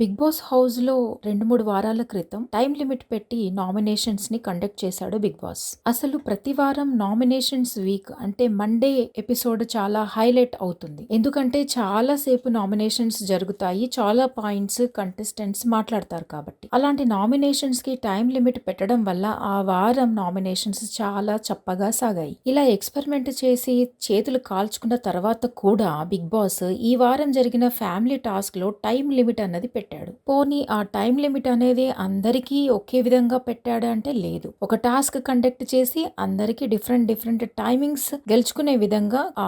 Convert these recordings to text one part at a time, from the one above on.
Big boss హౌస్లో రెండు మూడు వారాల క్రితం టైం లిమిట్ పెట్టి నామినేషన్స్ని కండక్ట్ చేశాడు బిగ్ బాస్. అసలు ప్రతి వారం నామినేషన్స్ వీక్ అంటే మండే ఎపిసోడ్ చాలా హైలైట్ అవుతుంది. ఎందుకంటే చాలా సేపు నామినేషన్స్ జరుగుతాయి చాలా పాయింట్స్ కంటెస్టెంట్స్ మాట్లాడతారు కాబట్టి. అలాంటి నామినేషన్స్కి టైం లిమిట్ పెట్టడం వల్ల ఆ వారం నామినేషన్స్ చాలా చప్పగా సాగాయి. ఇలా ఎక్స్పెరిమెంట్ చేసి చేతులు కాల్చుకున్న తర్వాత కూడా బిగ్ బాస్ ఈ వారం జరిగిన ఫ్యామిలీ టాస్క్లో టైం లిమిట్ అన్నది పెట్టాడు. పోనీ ఆ టైం లిమిట్ అనేది అందరికీ ఒకే విధంగా పెట్టాడు అంటే లేదు. ఒక టాస్క్ కండక్ట్ చేసి అందరికీ డిఫరెంట్ డిఫరెంట్ టైమింగ్స్ గెలుచుకునే విధంగా ఆ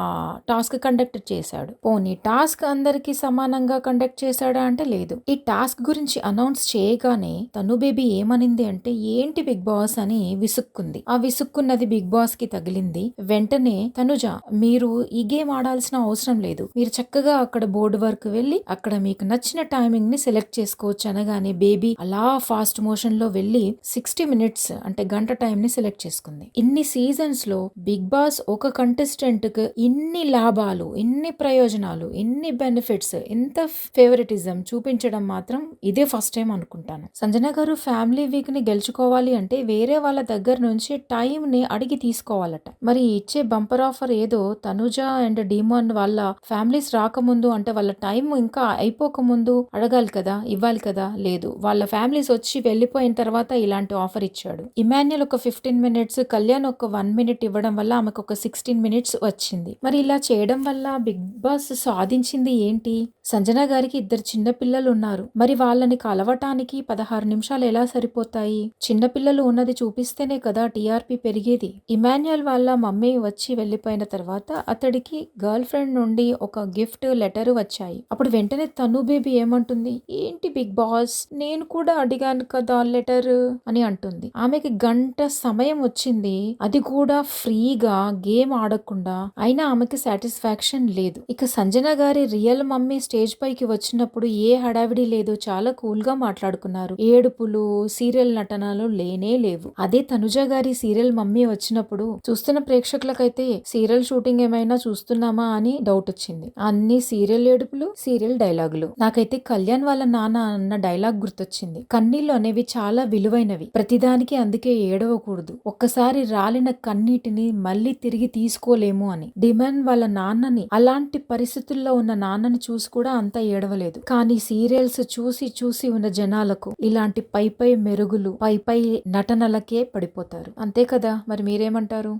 టాస్క్ కండక్ట్ చేశాడు. పోనీ టాస్క్ అందరికీ సమానంగా కండక్ట్ చేశాడా అంటే లేదు. ఈ టాస్క్ గురించి అనౌన్స్ చేయగానే తను బేబీ ఏమనింది అంటే ఏంటి బిగ్ బాస్ అని విసుక్కుంది. ఆ విసుక్కున్నది బిగ్ బాస్కి తగిలింది. వెంటనే తనుజ మీరు ఈ గేమ్ ఆడాల్సిన అవసరం లేదు. మీరు చక్కగా అక్కడ బోర్డు వరకు వెళ్ళి అక్కడ మీకు నచ్చిన టైమింగ్ని సెలెక్ట్ చేసుకోవచ్చు అనగానే బేబీ అలా ఫాస్ట్ మోషన్లో వెళ్ళి సిక్స్టీ మినిట్స్ అంటే గంట టైం ని సెలెక్ట్ చేసుకుంది. ఇన్ని సీజన్స్లో బిగ్ బాస్ ఒక కంటెస్టెంట్కు ఇన్ని లాభాలు ఇన్ని ప్రయోజనాలు ఇన్ని బెనిఫిట్స్ ఎంత ఫేవరెటిజం చూపించడం మాత్రం ఇదే ఫస్ట్ టైం అనుకుంటాను. సంజన గారు ఫ్యామిలీ వీక్ని గెలుచుకోవాలి అంటే వేరే వాళ్ళ దగ్గర నుంచి టైం ని అడిగి తీసుకోవాలట. మరి ఇచ్చే బంపర్ ఆఫర్ ఏదో తనుజ అండ్ డిమాన్ వాళ్ళ ఫ్యామిలీస్ రాకముందు అంటే వాళ్ళ టైం ఇంకా అయిపోకముందు అడగాలి కదా ఇవ్వాలి కదా? లేదు. వాళ్ళ ఫ్యామిలీస్ వచ్చి వెళ్ళిపోయిన తర్వాత ఇలాంటి ఆఫర్ ఇచ్చాడు. ఇమాన్యుల్ ఒక ఫిఫ్టీన్ మినిట్స్ కళ్యాణ్ ఒక వన్ మినిట్ ఇవ్వడం వల్ల ఆమెకు ఒక సిక్స్టీన్ మినిట్స్ వచ్చింది. మరి ఇలా చేయడం వల్ల బిగ్ బాస్ సాధించింది ఏంటి? సంజన గారికి ఇద్దరు చిన్న పిల్లలు ఉన్నారు. మరి వాళ్ళని కలవటానికి పదహారు నిమిషాలు ఎలా సరిపోతాయి? చిన్న పిల్లలు ఉన్నది చూపిస్తేనే కదా టీఆర్పీ పెరిగేది. ఇమాన్యుయల్ వాళ్ళ మమ్మీ వచ్చి వెళ్ళిపోయిన తర్వాత అతడికి గర్ల్ ఫ్రెండ్ నుండి ఒక గిఫ్ట్ లెటర్ వచ్చాయి. అప్పుడు వెంటనే తను బేబీ ఏమంటుంది? ఏంటి బిగ్ బాస్? నేను కూడా అడిగాను కదా లెటర్ అని అంటుంది. ఆమెకి గంట సమయం వచ్చింది. అది కూడా ఫ్రీగా గేమ్ ఆడకుండా. అయినా ఆమెకి సాటిస్ఫాక్షన్ లేదు. ఇక సంజన గారి రియల్ మమ్మీ స్టేజ్ పైకి వచ్చినప్పుడు ఏ హడావిడి లేదు చాలా కూల్గా మాట్లాడుకున్నారు. ఏడుపులు సీరియల్ నటనలు లేనే లేవు. అదే తనుజ గారి సీరియల్ మమ్మీ వచ్చినప్పుడు చూస్తున్న ప్రేక్షకులకైతే సీరియల్ షూటింగ్ ఏమైనా చూస్తున్నామా అని డౌట్ వచ్చింది. అన్ని సీరియల్ ఏడుపులు సీరియల్ డైలాగులు. నాకైతే కళ్యాణ్ వాళ్ళ నాన్న అన్న డైలాగ్ గుర్తొచ్చింది. కన్నీళ్ళు అనేవి చాలా విలువైనవి. ప్రతిదానికి అందుకే ఏడవకూడదు. ఒక్కసారి రాలిన కన్నీటిని మళ్ళీ తిరిగి తీసుకోలేము అని. డిమాండ్ వాళ్ళ నాన్నని అలాంటి పరిస్థితుల్లో ఉన్న నాన్నని చూసి కూడా అంత ఏడవలేదు. కానీ సీరియల్స్ చూసి చూసి ఉన్న జనాలకు ఇలాంటి పై పై మెరుగులు పై పై నటనలకే పడిపోతారు. అంతే కదా? మరి మీరేమంటారు?